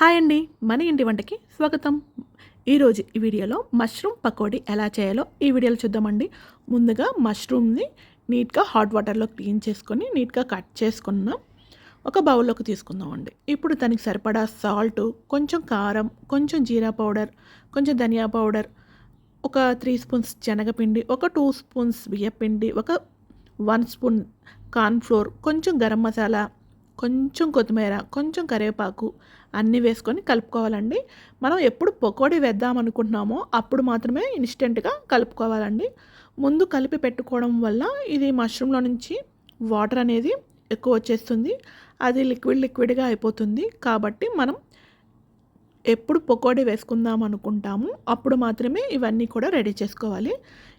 Hi అండి మన ఇంటి వంటకి స్వాగతం. ఈరోజు ఈ వీడియోలో మష్రూమ్ పకోడీ ఎలా చేయాలో ఈ వీడియోలో చూద్దామండి. ముందుగా మష్రూమ్ని నీట్గా హాట్ వాటర్లో క్లీన్ చేసుకొని నీట్గా కట్ చేసుకున్నాం ఒక బౌల్లోకి తీసుకుందామండి. ఇప్పుడు దానికి సరిపడా సాల్ట్ కొంచెం కారం కొంచెం జీరా పౌడర్ కొంచెం ధనియా పౌడర్ ఒక త్రీ స్పూన్స్ శనగపిండి ఒక టూ స్పూన్స్ బియ్యపిండి ఒక వన్ స్పూన్ కార్న్ఫ్లోర్ కొంచెం గరం మసాలా కొంచెం కొత్తిమీర కొంచెం కరివేపాకు అన్నీ వేసుకొని కలుపుకోవాలండి. మనం ఎప్పుడు పకోడీ వేద్దాం అనుకుంటున్నామో అప్పుడు మాత్రమే ఇన్స్టెంట్గా కలుపుకోవాలండి. ముందు కలిపి పెట్టుకోవడం వల్ల ఇది మష్రూమ్లో నుంచి వాటర్ అనేది ఎక్కువ వచ్చేస్తుంది. అది లిక్విడ్ లిక్విడ్గా అయిపోతుంది. కాబట్టి మనం ఎప్పుడు పకోడీ వేసుకుందాం అనుకుంటాము అప్పుడు మాత్రమే ఇవన్నీ కూడా రెడీ చేసుకోవాలి.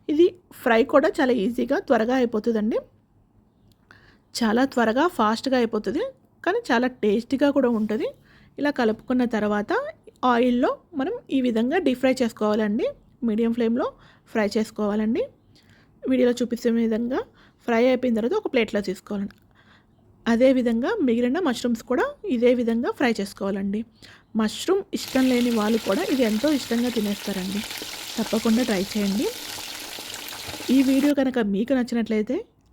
ఇది ఫ్రై కూడా చాలా ఈజీగా త్వరగా అయిపోతుందండి. చాలా త్వరగా ఫాస్ట్గా అయిపోతుంది. కానీ చాలా టేస్టీగా కూడా ఉంటుంది. ఇలా కలుపుకున్న తర్వాత ఆయిల్లో మనం ఈ విధంగా డీప్ ఫ్రై చేసుకోవాలండి. మీడియం ఫ్లేమ్లో ఫ్రై చేసుకోవాలండి. వీడియోలో చూపించే విధంగా ఫ్రై అయిపోయిన తర్వాత ఒక ప్లేట్లో తీసుకోవాలండి. అదేవిధంగా మిగిలిన మష్రూమ్స్ కూడా ఇదే విధంగా ఫ్రై చేసుకోవాలండి. మష్రూమ్ ఇష్టం లేని వాళ్ళు కూడా ఇది ఎంతో ఇష్టంగా తినేస్తారండి. తప్పకుండా ట్రై చేయండి. ఈ వీడియో కనుక మీకు నచ్చినట్లయితే